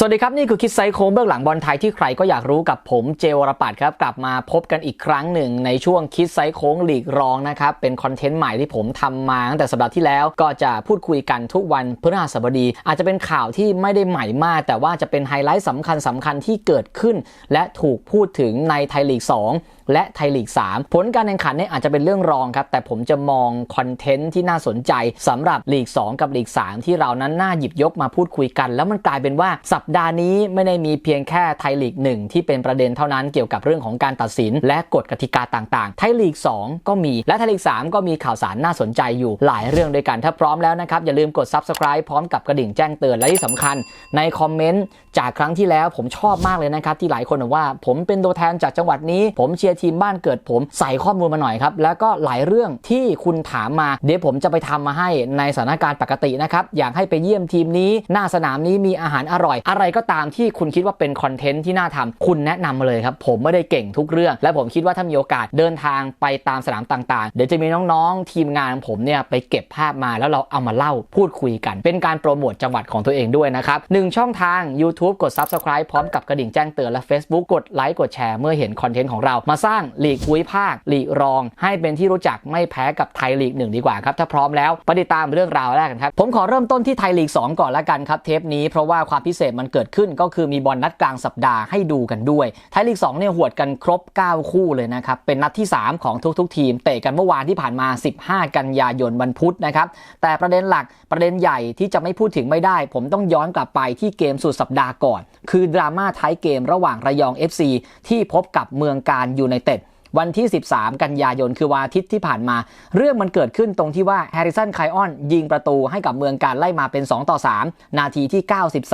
สวัสดีครับ นี่คือคิดไซโค้งเบื้องหลังบอลไทยที่ใครก็อยากรู้กับผมเจวรปัตครับ กลับมาพบกันอีกครั้งหนึ่งในช่วงคิดไซโค้งลีกรองนะครับ เป็นคอนเทนต์ใหม่ที่ผมทำมาตั้งแต่สัปดาห์ที่แล้วก็จะพูดคุยกันทุกวันพฤหัสบดี อาจจะเป็นข่าวที่ไม่ได้ใหม่มาก แต่ว่าจะเป็นไฮไลท์สำคัญสำคัญที่เกิดขึ้น และถูกพูดถึงในไทยลีก 2 และไทยลีก 3 ผลการแข่งขันเนี่ยอาจจะเป็นเรื่องรองครับ แต่ผมจะมองคอนเทนต์ที่น่าสนใจสำหรับลีก 2 กับลีก 3 ที่เรานั้นน่าหยิบยกมาพูดคุยกัน แล้วมันกลายเป็นว่าสัปดาห์นี้ไม่ได้มีเพียงแค่ไทยลีก 1 ที่เป็นประเด็นเท่านั้นเกี่ยวกับเรื่องของการตัดสิน และกฎกติกาต่างๆ ไทยลีก 2 ก็มีและไทยลีก 3 ก็มีข่าวสารน่าสนใจอยู่หลายเรื่องด้วยกันถ้าพร้อมแล้วนะครับอย่าลืมกด subscribe พร้อมกับกระดิ่งแจ้งเตือนและที่สำคัญ ในคอมเมนต์จากครั้งที่แล้วผมชอบมากเลยนะครับที่หลายคนบอกว่า ผมเป็นตัวแทนจากจังหวัดนี้ผมเชียร์ทีมบ้านเกิดผม ใส่ข้อมูลมาหน่อยครับ แล้วก็หลายเรื่องที่คุณถามมา เดี๋ยวผมจะไปทำมาให้ในสถานการณ์ปกตินะครับ อยากให้ไปเยี่ยมทีมนี้ หน้าสนามนี้มีอาหารอร่อย อะไรก็ตามที่คุณคิดว่าเป็นคอนเทนต์ที่น่าทำคุณแนะนำมาเลยครับ ผมไม่ได้เก่งทุกเรื่อง และผมคิดว่าถ้ามีโอกาสเดินทางไปตามสนามต่างๆ เดี๋ยวจะมีน้องๆ ทีมงานของผมเนี่ยไปเก็บภาพมาแล้วเราเอามาเล่าพูดคุยกัน เป็นการโปรโมทจังหวัดของตัวเองด้วยนะครับหนึ่งช่องทาง YouTube กด Subscribe พร้อมกับกระดิ่งแจ้งเตือนและ Facebook กดไลค์กดแชร์เมื่อเห็นคอนเทนต์ของเรามาสร้างลีกภูมิภาคลีกรอง ให้เป็นที่รู้จักไม่แพ้กับไทยลีกหนึ่งดีกว่าครับ ถ้าพร้อมแล้วไปติดตามเรื่องราวแรกกันครับ ผมขอเริ่มต้นที่ไทยลีก 2 ก่อนละกันครับ เทปนี้เพราะว่าความพิเศษมันเกิดขึ้นก็คือมีบอลนัดกลางสัปดาห์ให้ดูกันด้วย ไทยลีก 2 เนี่ยหวดกันครบ 9 คู่เลยนะครับ เป็นนัดที่ 3 ของทุกๆ ทีม เตะกันเมื่อวานที่ผ่านมา 15 กันยายนวันพุธนะครับแต่ประเด็นหลักประเด็นใหญ่ที่จะไม่พูดถึงไม่ได้ ผมต้องย้อนกลับไปที่เกมสุดสัปดาห์ก่อน คือดราม่าท้ายเกมระหว่างระยอง FC ที่พบกับเมืองการยูไนเต็ดวันที่ 13 กันยายนคือวันอาทิตย์ที่ผ่านมา เรื่องมันเกิดขึ้นตรงที่ว่าแฮร์ริสันไคออนยิงประตูให้กับเมืองการไล่มาเป็น 2 ต่อ 3 นาทีที่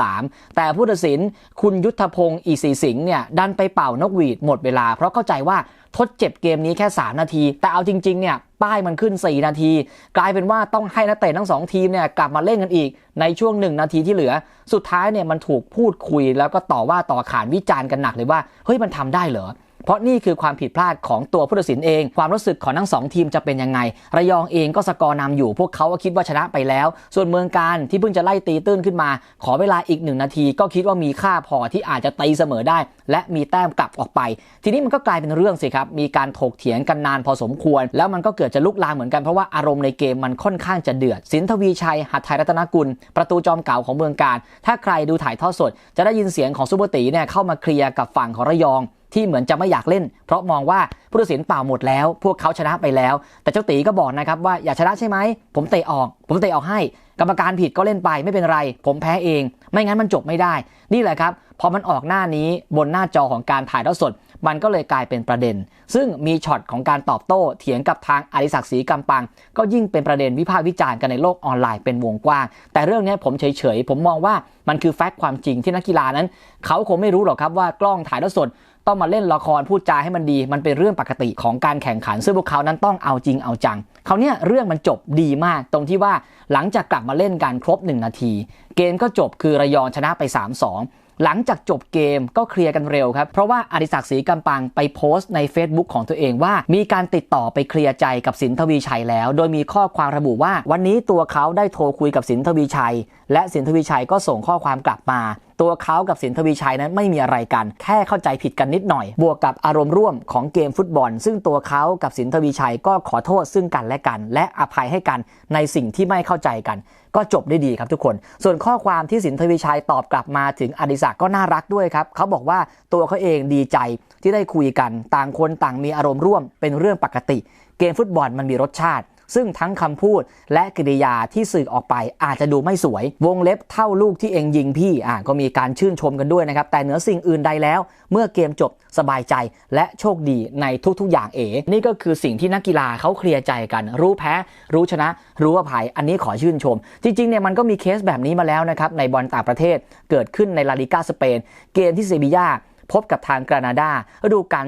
93 แต่ผู้ตัดสินคุณยุทธพงศ์อีสีสิงห์เนี่ยดันไปเป่านกหวีดหมดเวลา เพราะเข้าใจว่าทดเจ็บเกมนี้แค่ 3 นาที แต่เอาจริง ๆ เนี่ยป้ายมันขึ้น 4 นาที กลายเป็นว่าต้องให้นักเตะทั้ง 2 ทีมเนี่ยกลับมาเล่นกันอีก ในช่วง 1 นาทีที่เหลือ สุดท้ายเนี่ยมันถูกพูดคุยแล้วก็ต่อว่าต่อขานวิจารณ์กันหนักเลยว่าเฮ้ยมันทำได้เหรอ เพราะนี่คือความผิดพลาดของตัวผู้ตัดสินเอง ความรู้สึกของทั้งสองทีมจะเป็นยังไง ระยองเองก็สกอร์นำอยู่ พวกเขาก็คิดว่าชนะไปแล้ว ส่วนเมืองการที่เพิ่งจะไล่ตีตื้นขึ้นมา ขอเวลาอีกหนึ่งนาที ก็คิดว่ามีค่าพอที่อาจจะตีเสมอได้ และมีแต้มกลับออกไป ทีนี้มันก็กลายเป็นเรื่องสิครับ มีการถกเถียงกันนานพอสมควร แล้วมันก็เกิดจะลุกลามเหมือนกันเพราะว่าอารมณ์ในเกมมันค่อนข้างจะเดือด สินทวีชัยหัตถยรัตนกุล ประตูจอมเก่าของเมืองการ ถ้าใครดูถ่ายทอดสด จะได้ยินเสียงของซุปเปอร์ตีเนี่ยเข้ามาเคลียร์กับฝั่งของระยอง ที่เหมือนจะไม่อยากเล่น เพราะมองว่าผู้ตัดสินเปล่าหมดแล้ว พวกเขาชนะไปแล้ว แต่เจ้าตีก็บอกนะครับว่าอย่าชนะใช่ไหมผมเตะออก ผมเตะออกให้ กรรมการผิดก็เล่นไปไม่เป็นไร ผมแพ้เอง ไม่งั้นมันจบไม่ได้ นี่แหละครับพอมันออกหน้านี้บนหน้าจอของการถ่ายทอดสด มันก็เลยกลายเป็นประเด็น ซึ่งมีช็อตของการตอบโต้เถียงกับทางอริศักดิ์ศรีกำปัง ก็ยิ่งเป็นประเด็นวิพากษ์วิจารณ์กันในโลกออนไลน์เป็นวงกว้าง แต่เรื่องนี้ผมเฉยๆ ผมมองว่ามันคือแฟกต์ความจริงที่นักกีฬานั้น เขาคงไม่รู้หรอกครับว่ากล้องถ่ายทอดสด ต้องมาเล่นละครพูดจาให้มันดี มันเป็นเรื่องปกติของการแข่งขัน ซึ่งพวกเขานั้นต้องเอาจริงเอาจังเขาเนี่ยเรื่องมันจบดีมาก ตรงที่ว่าหลังจากกลับมาเล่นกันครบ 1 นาที เกมก็จบคือระยองชนะไป 3-2 หลังจากจบเกมก็เคลียร์กันเร็วครับ เพราะว่าอดิศักดิ์ศรีกำปังไปโพสต์ใน Facebook ของตัวเองว่า มีการติดต่อไปเคลียร์ใจกับสินทวีชัยแล้ว โดยมีข้อความระบุว่า วันนี้ตัวเขาได้โทรคุยกับสินทวีชัย และสินทวีชัยก็ส่งข้อความกลับมา ตัวเขากับสินทวีชัยนั้นไม่มีอะไรกัน แค่เข้าใจผิดกันนิดหน่อย บวกกับอารมณ์ร่วมของเกมฟุตบอล ซึ่งตัวเขากับสินทวีชัยก็ขอโทษซึ่งกันและกัน และอภัยให้กันในสิ่งที่ไม่เข้าใจกัน ก็จบได้ดีครับทุกคน ส่วนข้อความที่สินทวีชัยตอบกลับมาถึงอดิศักก์ก็น่ารักด้วยครับเขาบอกว่าตัวเขาเองดีใจที่ได้คุยกัน ต่างคนต่างมีอารมณ์ร่วมเป็นเรื่องปกติ เกมฟุตบอลมันมีรสชาติ ซึ่งทั้งคำพูดและกริยาที่สื่อออกไปอาจจะดูไม่สวย วงเล็บเท่าลูกที่เองยิงพี่อ่าก็มีการชื่นชมกันด้วยนะครับ แต่เหนือสิ่งอื่นใดแล้ว เมื่อเกมจบสบายใจและโชคดีในทุกๆ อย่างเอ๋นี่ก็คือสิ่งที่นักกีฬาเขาเคลียร์ใจกัน รู้แพ้ รู้ชนะ รู้อภัย อันนี้ขอชื่นชม จริงๆเนี่ยมันก็มีเคสแบบนี้มาแล้วนะครับในบอลต่างประเทศเกิดขึ้นในลาลิกาสเปน เกมที่เซบียา พบกับทางกรานาดาฤดูกาล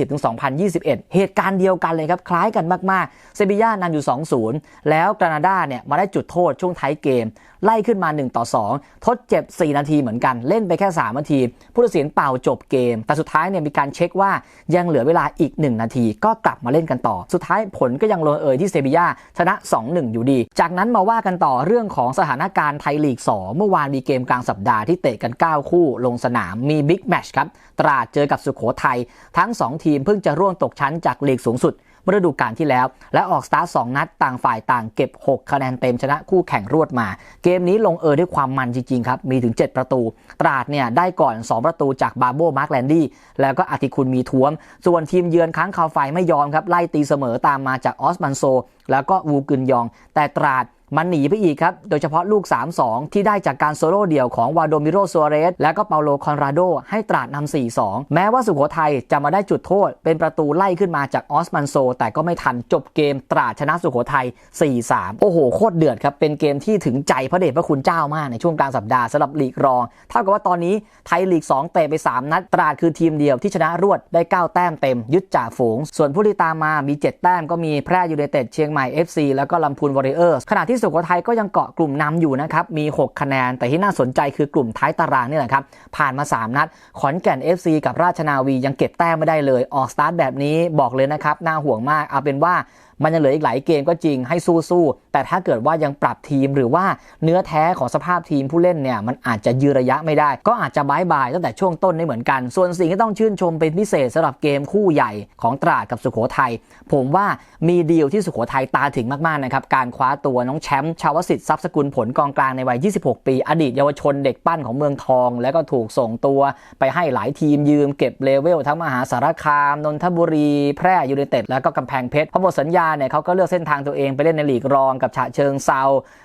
2020-2021 เหตุการณ์เดียวกันเลยครับ คล้ายกันมากๆ เซบีย่านำอยู่ 2-0 แล้วกรานาดาเนี่ยมาได้จุดโทษช่วงท้ายเกมไล่ขึ้นมา 1 ต่อ 2 ทดเจ็บ 4 นาทีเหมือนกัน เล่นไปแค่ 3 นาที ผู้ตัดสินเป่าจบเกม แต่สุดท้ายเนี่ยมีการเช็คว่ายังเหลือเวลาอีก 1 นาที ก็กลับมาเล่นกันต่อ สุดท้ายผลก็ยังลงเอยที่เซบีย่าชนะ 2-1 อยู่ดี จากนั้นมาว่ากันต่อเรื่องของสถานการณ์ไทยลีก 2 เมื่อวานมีเกมกลางสัปดาห์ที่เตะกัน 9 คู่ลงสนามมีบิ๊กแมชครับตราดเจอกับสุขโขทัยทั้ง 2 ทีมเพิ่งจะร่วงตกชั้นจากลีกสูงสุด เมื่อฤดูกาลที่แล้ว และออกสตาร์ทสนัดต่างฝ่ายต่างเก็บ 6 คะแนนเต็มชนะคู่แข่งรวดมา เกมนี้ลงเอยด้วยความมันจริงๆครับ มีถึง 7 ประตู ตราดเนี่ยได้ก่อน 2 ประตูจากบาโบมาร์กแลนดี้แล้วก็อธิคุณมีท้วม ส่วนทีมเยือนค้างคาวไฟไม่ยอมครับไล่ตีเสมอตามมาจากออสมันโซ แล้วก็วูกึนยอง แต่ตราด มันหนีไปอีกครับ โดยเฉพาะลูก 3-2 ที่ได้จากการโซโล่เดี่ยวของวาโดมิโรซัวเรส และก็เปาโลคอนราโด ให้ตราดนำ 4-2 แม้ว่าสุโขทัยจะมาได้จุดโทษ เป็นประตูไล่ขึ้นมาจากออสมันโซ แต่ก็ไม่ทันจบเกมตราดชนะสุโขทัย 4-3 โอ้โห โคตรเดือดครับ เป็นเกมที่ถึงใจพระเดชพระคุณเจ้ามากในช่วงกลางสัปดาห์สำหรับลีกรอง เท่ากับว่าตอนนี้ไทยลีก 2 เตะไป 3 นัด ตราดคือทีมเดียวที่ชนะรวดได้ 9 แต้มเต็ม ยึดจ่าฝูง ส่วนผู้ที่ตามมามี 7 แต้มก็มีแพร่ยูไนเต็ดเชียงใหม่ FC แล้วก็ลำพูนวอริเออร์ขณะที่สุโขทัยก็ยังเกาะกลุ่มนำอยู่นะครับ มี 6 คะแนน แต่ที่น่าสนใจคือกลุ่มท้ายตารางนี่แหละครับ ผ่านมา 3 นัด ขอนแก่น FC กับราชนาวียังเก็บแต้มไม่ได้เลย ออกสตาร์ทแบบนี้บอกเลยนะครับ น่าห่วงมาก เอาเป็นว่า มันยังเหลืออีกหลายเกมก็จริงให้สู้ๆแต่ถ้าเกิดว่ายังปรับทีมหรือว่าเนื้อแท้ของสภาพทีมผู้เล่นเนี่ยมันอาจจะยืนระยะไม่ได้ ก็อาจจะบายบายตั้งแต่ช่วงต้นได้เหมือนกัน ส่วนสิ่งที่ต้องชื่นชมเป็นพิเศษสำหรับเกมคู่ใหญ่ของตราดกับสุโขทัยผมว่ามีดีลที่สุโขทัยตาถึงมากๆนะครับการคว้าตัวน้องแชมป์ชาวสิทธิ์ทรัพย์สกุลผลกองกลางในวัย 26 ปี อดีตเยาวชนเด็กปั้นของเมืองทอง แล้วก็ถูกส่งตัวไปให้หลายทีมยืมเก็บเลเวลทั้งมหาสารคามนนทบุรี แพร่ยูไนเต็ดแล้วก็กำแพงเพชรพอหมดสัญญาเนี่ยเขาก็เลือกเส้นทางตัวเองไปเล่นในลีกรองกับฉะเชิงเซา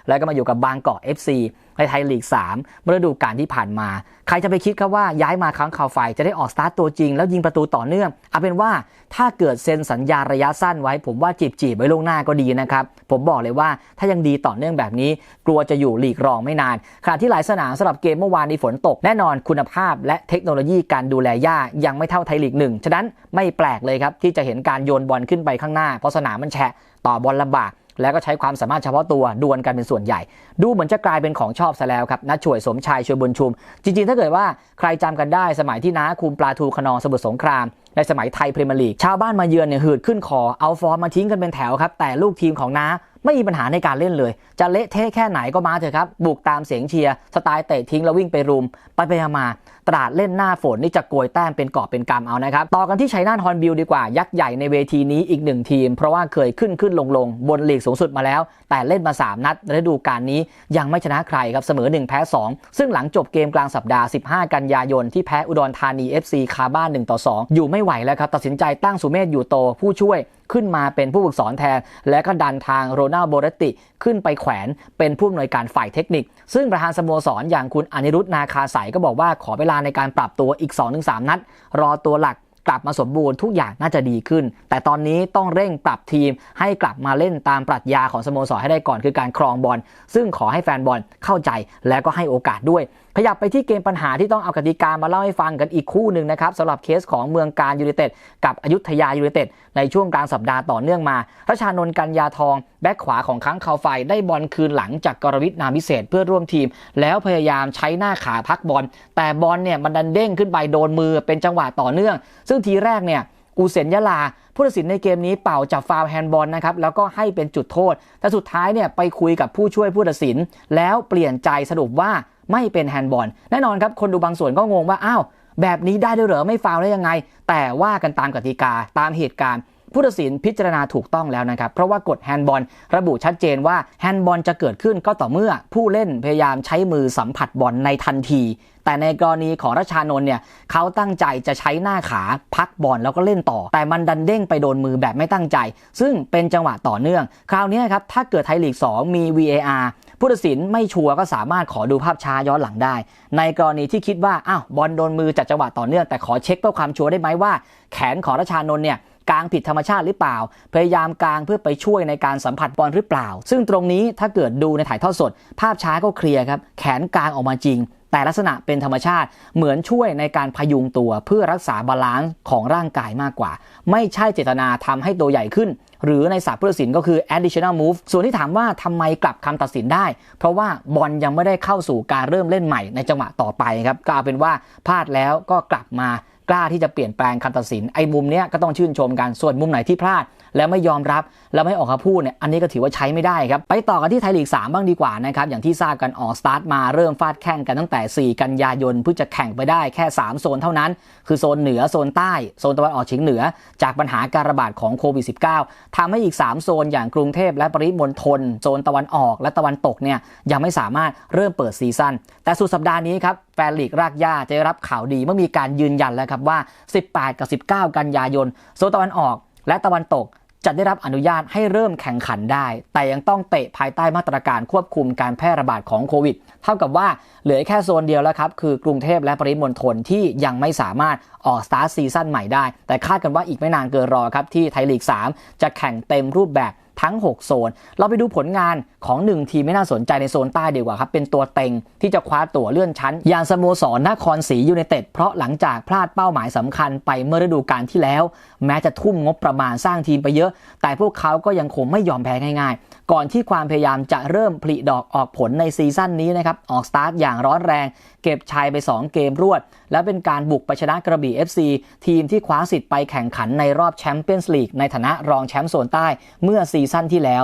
แล้วก็มาอยู่กับบางกอก FC ในไทยลีก3เมื่อฤดูกาลที่ผ่านมา ใครจะไปคิดครับว่าย้ายมาครั้งข่าวไฟจะได้ออกสตาร์ตตัวจริง แล้วยิงประตูต่อเนื่องเอาเป็นว่าถ้าเกิดเซ็นสัญญาระยะสั้นไว้ ผมว่าจีบจีบไว้ลงหน้าก็ดีนะครับ ผมบอกเลยว่าถ้ายังดีต่อเนื่องแบบนี้ กลัวจะอยู่ลีกรองไม่นานขณะที่หลายสนามสำหรับเกมเมื่อวานนี้ฝนตกแน่นอนคุณภาพ และเทคโนโลยีการดูแลหญ้ายังไม่เท่าไทยลีกหนึ่งฉะนั้นไม่แปลกเลยครับที่จะเห็นการโยนบอลขึ้นไปข้างหน้าเพราะสนามมันแฉะต่อบอลลำบาก แล้วก็ใช้ความสามารถเฉพาะตัวดวลกันเป็นส่วนใหญ่ ดูเหมือนจะกลายเป็นของชอบซะแล้วครับนัดช่วยสมชายช่วยบุญชุม จริงๆ ถ้าเกิดว่าใครจำกันได้สมัยที่น้าคุมปลาทูขนองสมุทรสงคราม ในสมัยไทยพรีเมียร์ลีกชาวบ้านมาเยือนเนี่ยหืดขึ้นคอเอาฟอร์มมาทิ้งกันเป็นแถวครับแต่ลูกทีมของน้าไม่มีปัญหาในการเล่นเลย จะเละเทะแค่ไหนก็มาเถอะครับ บุกตามเสียงเชียร์ สไตล์เตะทิ้งแล้ววิ่งไปรุม ไปไปมาตราดเล่นหน้าฝนนี่จะโกยแต้มเป็นกอบเป็นกำเอานะครับ ต่อกันที่ชัยนาทฮอนบิลดีกว่ายักษ์ใหญ่ในเวทีนี้อีกหนึ่งทีม เพราะว่าเคยขึ้นขึ้นลงลงบนลีกสูงสุดมาแล้ว แต่เล่นมา 3 นัดฤดูกาลนี้ยังไม่ชนะใครครับเสมอ 1 แพ้ 2 ซึ่งหลังจบเกมกลางสัปดาห์ 15 กันยายนที่แพ้อุดรธานี FC คาบ้าน1ต่อ2 อยู่ไม่ไหวแล้วครับตัดสินใจตั้งสุเมธอยู่โตผู้ช่วยขึ้นมาเป็นผู้ฝึกสอนแทน และก็ดันทางโรนัลโบรติ ขึ้นไปแขวนเป็นผู้อำนวยการฝ่ายเทคนิค ซึ่งประธานสโมสรอย่างคุณอนิรุตนาคาใสก็บอกว่าขอเวลาในการปรับตัวอีก 2-3 นัด รอตัวหลักกลับมาสมบูรณ์ทุกอย่างน่าจะดีขึ้น แต่ตอนนี้ต้องเร่งปรับทีมให้กลับมาเล่นตามปรัชญาของสโมสรให้ได้ก่อนคือการครองบอลซึ่งขอให้แฟนบอลเข้าใจและก็ให้โอกาสด้วยขยับไปที่เกมปัญหาที่ต้องเอากติกามาเล่าให้ฟังกันอีกคู่หนึ่งนะครับสำหรับเคสของเมืองการยูไนเต็ดกับอยุธยายูไนเต็ดในช่วงกลางสัปดาห์ต่อเนื่องมารัชานนท์กัญญาทอง แบ็คขวาของค้างคาวไฟได้บอลคืนหลังจากกรวิทนามพิเศษเพื่อร่วมทีม แล้วพยายามใช้หน้าขาพักบอล แต่บอลเนี่ยมันดันเด้งขึ้นไปโดนมือเป็นจังหวะต่อเนื่อง ซึ่งทีแรกเนี่ยอูเซนยะลาผู้ตัดสินในเกมนี้เป่าจับฟาวแฮนด์บอลนะครับแล้วก็ให้เป็นจุดโทษ แต่สุดท้ายเนี่ยไปคุยกับผู้ช่วยผู้ตัดสิน แล้วเปลี่ยนใจสรุปว่า ไม่เป็นแฮนด์บอลแน่นอนครับคนดูบางส่วนก็งงว่าอ้าวแบบนี้ได้ด้วยเหรอไม่ฟาวได้ยังไง แต่ว่ากันตามกติกาตามเหตุการณ์ผู้ตัดสินพิจารณาถูกต้องแล้วนะครับ เพราะว่ากฎแฮนด์บอลระบุชัดเจนว่าแฮนด์บอลจะเกิดขึ้นก็ต่อเมื่อผู้เล่นพยายามใช้มือสัมผัสบอลในทันที แต่ในกรณีของราชานนท์เนี่ยเขาตั้งใจจะใช้หน้าขาพักบอลแล้วก็เล่นต่อ แต่มันดันเด้งไปโดนมือแบบไม่ตั้งใจ ซึ่งเป็นจังหวะต่อเนื่อง คราวนี้ครับถ้าเกิดไทยลีก 2 มี VAR ผู้ตัดสินไม่ชัวร์ก็สามารถขอดูภาพช้าย้อนหลังได้ ในกรณีที่คิดว่าอ้าวบอลโดนมือจากจังหวะต่อเนื่องแต่ขอเช็คเพื่อความชัวร์ได้ไหมว่า แขนของราชานนท์เนี่ยกลางผิดธรรมชาติหรือเปล่า พยายามกลางเพื่อไปช่วยในการสัมผัสบอลหรือเปล่า ซึ่งตรงนี้ถ้าเกิดดูในถ่ายทอดสด ภาพช้าก็เคลียร์ครับ แขนกลางออกมาจริง แต่ลักษณะเป็นธรรมชาติเหมือนช่วยในการพยุงตัวเพื่อรักษาบาลานซ์ของร่างกายมากกว่า ไม่ใช่เจตนาทำให้ตัวใหญ่ขึ้น หรือในศาสตร์ผู้ตัดสินก็คือ additional move ส่วนที่ถามว่าทำไมกลับคำตัดสินได้ เพราะว่าบอลยังไม่ได้เข้าสู่การเริ่มเล่นใหม่ในจังหวะต่อไปครับก็เอาเป็นว่าพลาดแล้วก็กลับมากล้าที่จะเปลี่ยนแปลงคำตัดสินไอ้มุมเนี้ยก็ต้องชื่นชมกันส่วนมุมไหนที่พลาดแล้วไม่ยอมรับแล้วไม่ออกคำพูดเนี่ยอันนี้ก็ถือว่าใช้ไม่ได้ครับไปต่อกันที่ไทยลีก 3 บ้างดีกว่านะครับอย่างที่ทราบกันออกสตาร์ทมาเริ่มฟาดแข่งกันตั้งแต่ 4 กันยายนเพิ่งจะแข่งไปได้แค่ 3 โซนเท่านั้น คือโซนเหนือโซนใต้โซนตะวันออกเฉียงเหนือ จากปัญหาการระบาดของโควิด -19 ทำให้อีก 3 โซนอย่างกรุงเทพและปริมณฑลโซนตะวันออกและตะวันตกเนี่ยยังไม่สามารถเริ่มเปิดซีซั่นแต่สุดสัปดาห์นี้ครับแฟนลีกรากหญ้าจะได้รับข่าวดีเมื่อมีการยืนยันแล้วครับว่า 18 กับ 19 กันยายน โซนตะวันออกและตะวันตก จะได้รับอนุญาตให้เริ่มแข่งขันได้ แต่ยังต้องเตะภายใต้มาตรการควบคุมการแพร่ระบาดของโควิด เท่ากับว่าเหลือแค่โซนเดียวแล้วครับ คือกรุงเทพและปริมณฑลที่ยังไม่สามารถออกสตาร์ทซีซั่นใหม่ได้ แต่คาดกันว่าอีกไม่นานเกินรอครับที่ไทยลีก 3 จะแข่งเต็มรูปแบบ ทั้ง 6 โซน เราไปดูผลงานของ 1 ทีมไม่น่าสนใจในโซนใต้ดีกว่าครับ เป็นตัวเต็งที่จะคว้าตั๋วเลื่อนชั้น อย่างสโมสรนครศรียูไนเต็ดเพราะหลังจากพลาดเป้าหมายสำคัญไปเมื่อฤดูกาลที่แล้ว แม้จะทุ่มงบประมาณสร้างทีมไปเยอะ แต่พวกเขาก็ยังคงไม่ยอมแพ้ง่าย ๆ ก่อนที่ความพยายามจะเริ่มผลิดอกออกผลในซีซั่นนี้นะครับออกสตาร์ทอย่างร้อนแรง เก็บชัยไป 2 เกมรวด และเป็นการบุกไปชนะกระบี่ FC ทีมที่คว้าสิทธิ์ไปแข่งขันในรอบแชมเปี้ยนส์ลีกในฐานะรองแชมป์โซนใต้เมื่อซีซั่นที่แล้ว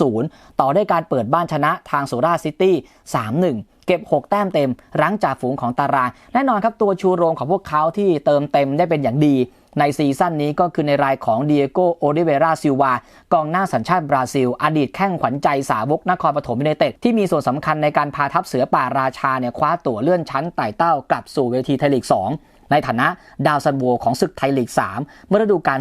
2-0 ต่อด้วยการเปิดบ้านชนะทางโซราซิตี้ 3-1 เก็บ 6 แต้มเต็ม รั้งจากฝูงของตาราง แน่นอนครับตัวชูโรงของพวกเขาที่เติมเต็มได้เป็นอย่างดี ในซีซั่นนี้ก็คือในรายของเดียโกโอเดเวราซิลวากองหน้าสัญชาติบราซิล อดีตแข้งขวัญใจสาวกนครปฐมยูไนเต็ดที่มีส่วนสำคัญในการพาทัพเสือป่าราชาเนี่ยคว้าตั๋วเลื่อนชั้นไต่เต้ากลับสู่เวทีไทยลีก 2 ในฐานะดาวซันโวของศึกไทยลีก 3 เมื่อฤดูกาล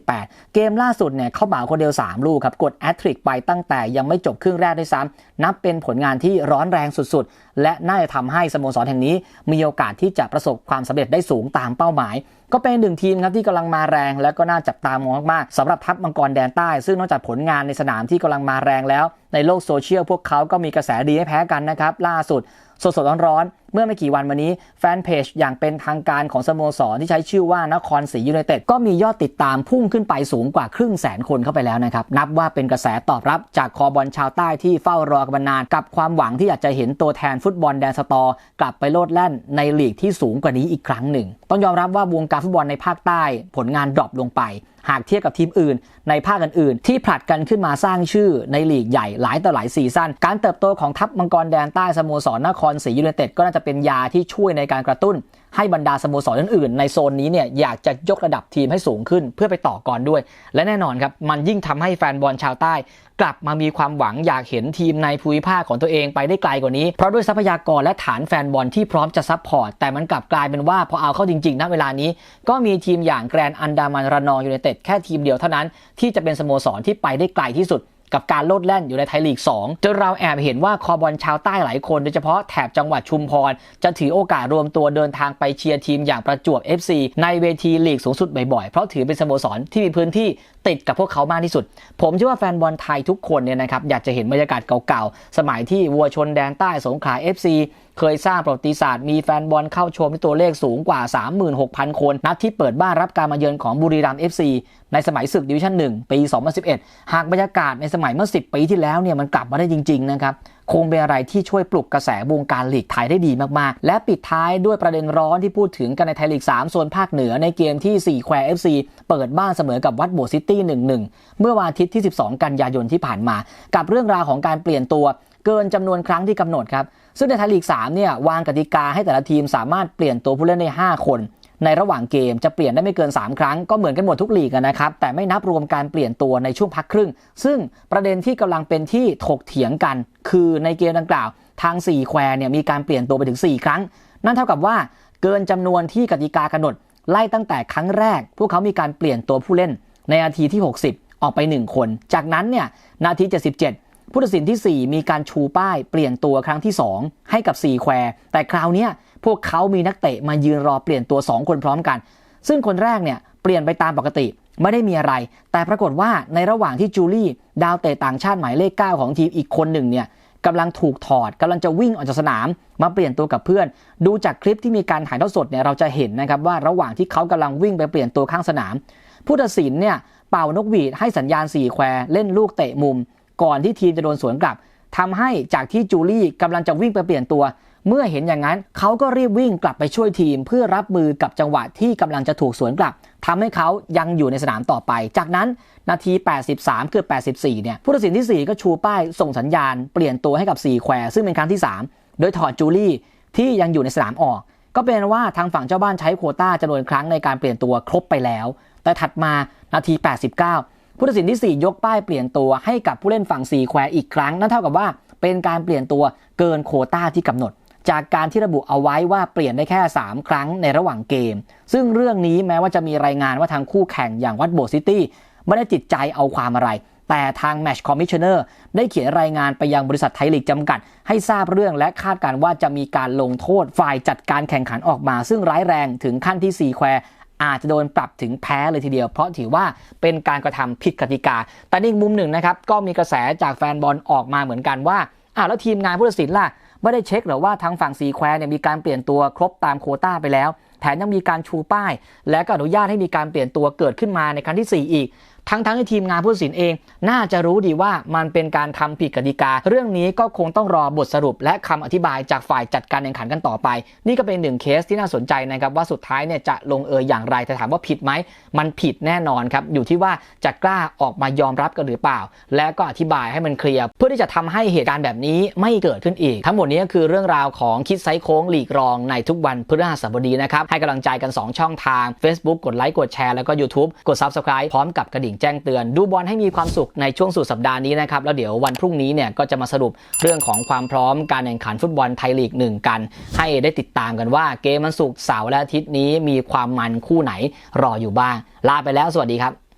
2018 เกมล่าสุดเนี่ยเข้าเหมาคนเดียว 3 ลูกครับ กดแอตทริกไปตั้งแต่ยังไม่จบครึ่งแรกด้วยซ้ำนับเป็นผลงานที่ร้อนแรงสุดๆ และน่าจะทำให้สโมสรแห่งนี้มีโอกาสที่จะประสบความสำเร็จได้สูงตามเป้าหมาย ก็เป็นหนึ่งทีมครับที่กำลังมาแรง และก็น่าจับตามองมากๆสำหรับทัพมังกรแดนใต้ ซึ่งนอกจากผลงานในสนามที่กำลังมาแรงแล้ว ในโลกโซเชียลพวกเขาก็มีกระแสดีให้แพ้กันนะครับล่าสุดสดๆร้อนๆ เมื่อไม่กี่วันมานี้แฟนเพจอย่างเป็นทางการของสโมสรที่ใช้ชื่อว่านครศรียูไนเต็ดก็มียอดติดตามพุ่งขึ้นไปสูงกว่าครึ่งแสนคนเข้าไปแล้วนะครับ นับว่าเป็นกระแสตอบรับจากคอบอลชาวใต้ที่เฝ้ารอกันมานานกับความหวังที่อยากจะเห็นตัวแทนฟุตบอลแดนสตอร์กลับไปโลดแล่นในลีกที่สูงกว่านี้อีกครั้งหนึ่ง ต้องยอมรับว่าวงการฟุตบอลในภาคใต้ผลงานดรอปลงไปหากเทียบกับทีมอื่น ในภาคอื่นๆ ที่ผลัดกันขึ้นมาสร้างชื่อในลีกใหญ่หลายต่อหลายซีซั่น การเติบโตของทัพมังกรแดนใต้สโมสรนครศรียูไนเต็ดก็น่าจะเป็นยาที่ช่วยในการกระตุ้น ให้บรรดาสโมสรอื่นๆ ในโซนนี้เนี่ยอยากจะยกระดับทีมให้สูงขึ้น เพื่อไปต่อก่อนด้วย และแน่นอนครับมันยิ่งทำให้แฟนบอลชาวใต้ กลับมามีความหวังอยากเห็นทีมในภูมิภาคของตัวเองไปได้ไกลกว่านี้เพราะด้วยทรัพยากรและฐานแฟนบอลที่พร้อมจะซัพพอร์ตแต่มันกลับกลายเป็นว่าพอเอาเข้าจริงๆณเวลานี้ ก็มีทีมอย่างแกรนอันดามันระนองยูไนเต็ดแค่ทีมเดียวเท่านั้น ที่จะเป็นสโมสรที่ไปได้ไกลที่สุดกับการโลดแล่นอยู่ในไทยลีก 2 จนเราแอบเห็นว่าคอบอลชาวใต้หลายคน โดยเฉพาะแถบจังหวัดชุมพร จะถือโอกาสรวมตัวเดินทางไปเชียร์ทีมอย่างประจวบ FC ในเวทีลีกสูงสุดบ่อยๆ เพราะถือเป็นสโมสรที่มีพื้นที่ติดกับพวกเขามากที่สุด ผมเชื่อว่าแฟนบอลไทยทุกคนเนี่ยนะครับอยากจะเห็นบรรยากาศเก่าๆ สมัยที่วัวชนแดนใต้สงขลา FC เคยสร้างประวัติศาสตร์มีแฟนบอลเข้าชมที่ตัวเลขสูงกว่า 36,000 คน นัดที่เปิดบ้านรับการมาเยือนของบุรีรัมย์ FC ในสมัยศึกดิวิชั่น 1 ปี 2011 หากบรรยากาศในสมัยเมื่อ 10 ปีที่แล้วเนี่ยมันกลับมาได้จริง ๆ นะครับ คงเป็นอะไรที่ช่วยปลุกกระแสวงการลีกไทยได้ดีมากๆ และปิดท้ายด้วยประเด็นร้อนที่พูดถึงกันในไทยลีก 3 โซนภาคเหนือในเกมที่ 4 แควร์ FC เปิดบ้านเสมอกับวัดโบวซิตี้ 1-1 เมื่อวันอาทิตย์ที่ 12 กันยายนที่ผ่านมา กับเรื่องราวของการเปลี่ยนตัวเกินจำนวนครั้งที่กำหนดครับ ซึ่งในไทยลีก3เนี่ยวางกติกาให้แต่ละทีมสามารถเปลี่ยนตัวผู้เล่นได้5คนในระหว่างเกมจะเปลี่ยนได้ไม่เกิน 3 ครั้งก็เหมือนกันหมดทุกลีกนะครับ แต่ไม่นับรวมการเปลี่ยนตัวในช่วงพักครึ่ง ซึ่งประเด็นที่กำลังเป็นที่ถกเถียงกัน คือในเกมดังกล่าว ทาง 4 แควเนี่ยมีการเปลี่ยนตัวไปถึง 4 ครั้ง นั่นเท่ากับว่าเกินจำนวนที่กติกากำหนด ไล่ตั้งแต่ครั้งแรก พวกเขามีการเปลี่ยนตัวผู้เล่นในนาทีที่ 60 ออกไป 1 คน จากนั้นเนี่ยนาที 77 ผู้ตัดสินที่ 4 มีการชูป้ายเปลี่ยนตัวครั้งที่ 2 ให้กับ 4 แควแต่คราวนี้พวกเขามีนักเตะมายืนรอเปลี่ยนตัว 2 คนพร้อมกัน ซึ่งคนแรกเนี่ยเปลี่ยนไปตามปกติไม่ได้มีอะไร แต่ปรากฏว่าในระหว่างที่จูลี่ ดาวเตะต่างชาติหมายเลข 9 ของทีมอีกคนหนึ่งเนี่ยกำลังถูกถอดกำลังจะวิ่งออกจากสนาม มาเปลี่ยนตัวกับเพื่อน ดูจากคลิปที่มีการถ่ายทอดสดเนี่ยเราจะเห็นนะครับว่าระหว่างที่เขากำลังวิ่งไปเปลี่ยนตัวข้างสนาม ผู้ตัดสินเนี่ยเป่านกหวีดให้สัญญาณสี่แควเล่นลูกเตะมุม ก่อนที่ทีมจะโดนสวนกลับทำให้จากที่จูลี่กำลังจะวิ่งไปเปลี่ยนตัว เมื่อเห็นอย่างนั้นเขาก็รีบวิ่งกลับไปช่วยทีม เพื่อรับมือกับจังหวะที่กำลังจะถูกสวนกลับทำให้เขายังอยู่ในสนามต่อไป จากนั้นนาที 83คือบ 84 เนี่ยผู้ตัดสินที่ 4 ก็ชูป้ายส่งสัญญาณเปลี่ยนตัวให้กับ4แควซึ่งเป็นครั้งที่ 3 โดยถอดจูลี่ที่ยังอยู่ในสนามออก ก็เป็นว่าทางฝั่งเจ้าบ้านใช้โควตาจำนวนครั้งในการเปลี่ยนตัวครบไปแล้ว แต่ถัดมานาที 89 ผู้ตัดสินที่ 4 ยกป้ายเปลี่ยนตัวให้กับผู้เล่นฝั่ง4แควอีกครั้ง นั่นเท่ากับว่าเป็นการเปลี่ยนตัวเกินโคต้าที่กำหนด จากการที่ระบุเอาไว้ว่าเปลี่ยนได้แค่ 3 ครั้งในระหว่างเกม ซึ่งเรื่องนี้แม้ว่าจะมีรายงานว่าทางคู่แข่งอย่างวัดโบซิตี้ไม่ได้ติดใจเอาความอะไร แต่ทางแมชคอมมิชชันเนอร์ได้เขียนรายงานไปยังบริษัทไทยลีกจำกัด ให้ทราบเรื่องและคาดการณ์ว่าจะมีการลงโทษฝ่ายจัดการแข่งขันออกมา ซึ่งร้ายแรงถึงขั้นที่ซีแควร อาจจะโดนปรับถึงแพ้เลยทีเดียว เพราะถือว่าเป็นการกระทำผิดกติกา แต่ในอีกมุมหนึ่งนะครับก็มีกระแสจากแฟนบอลออกมาเหมือนกันว่าอ้าวแล้วทีมงานผู้ตัดสินล่ะไม่ได้เช็คหรือว่าทางฝั่งสีแควเนี่ยมีการเปลี่ยนตัวครบตามโคต้าไปแล้ว แถมยังมีการชูป้าย และก็อนุญาตให้มีการเปลี่ยนตัวเกิดขึ้นมาในครั้งที่ 4 อีก ทั้งทั้งที่ทีมงานผู้สินเอง น่าจะรู้ดีว่ามันเป็นการทำผิดกติกา เรื่องนี้ก็คงต้องรอบทสรุป และคำอธิบายจากฝ่ายจัดการแข่งขันกันต่อไป นี่ก็เป็นหนึ่งเคสที่น่าสนใจนะครับว่าสุดท้ายเนี่ยจะลงเอยอย่างไรแต่ถามว่าผิดไหมมันผิดแน่นอนครับอยู่ที่ว่าจะกล้าออกมายอมรับกันหรือเปล่า และก็อธิบายให้มันเคลียร์เพื่อที่จะทำให้เหตุการณ์แบบนี้ไม่เกิดขึ้นอีก ทั้งหมดนี้ก็คือเรื่องราวของคิดไซส์โค้งหลีกรองในทุกวันพฤหัสบดีนะครับให้กำลังใจกัน 2 ช่องทาง Facebook กดไลค์กดแชร์แล้วก็ YouTube กด Subscribe พร้อมกับกระดิ่งแจ้งเตือน ดูบอลให้มีความสุขในช่วงสุดสัปดาห์นี้นะครับ แล้วเดี๋ยววันพรุ่งนี้เนี่ยก็จะมาสรุปเรื่องของความพร้อมการแข่งขันฟุตบอลไทยลีกหนึ่งกัน ให้ได้ติดตามกันว่าเกมมันสุกร์เสาร์และอาทิตย์นี้มีความมันคู่ไหนรออยู่บ้าง ลาไปแล้วสวัสดีครับ